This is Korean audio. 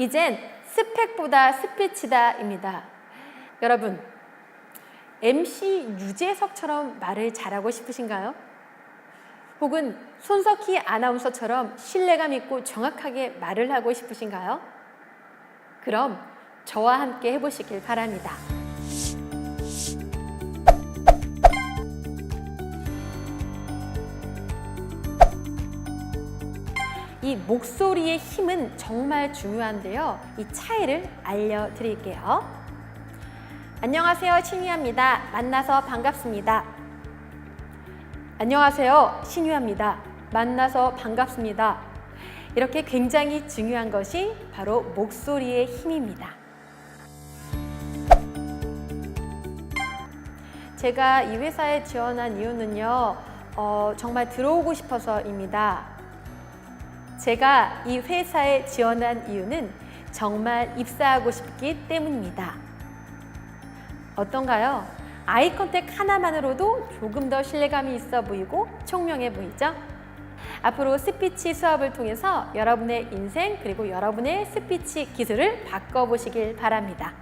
이젠 스펙보다 스피치다입니다. 여러분, MC 유재석처럼 말을 잘하고 싶으신가요? 혹은 손석희 아나운서처럼 신뢰감 있고 정확하게 말을 하고 싶으신가요? 그럼 저와 함께 해보시길 바랍니다. 이 목소리의 힘은 정말 중요한데요. 이 차이를 알려드릴게요. 안녕하세요. 신유아입니다. 만나서 반갑습니다. 안녕하세요. 신유아입니다. 만나서 반갑습니다. 이렇게 굉장히 중요한 것이 바로 목소리의 힘입니다. 제가 이 회사에 지원한 이유는요, 어, 정말 들어오고 싶어서입니다. 제가 이 회사에 지원한 이유는 정말 입사하고 싶기 때문입니다. 어떤가요? 아이 컨택 하나만으로도 조금 더 신뢰감이 있어 보이고 총명해 보이죠? 앞으로 스피치 수업을 통해서 여러분의 인생 그리고 여러분의 스피치 기술을 바꿔보시길 바랍니다.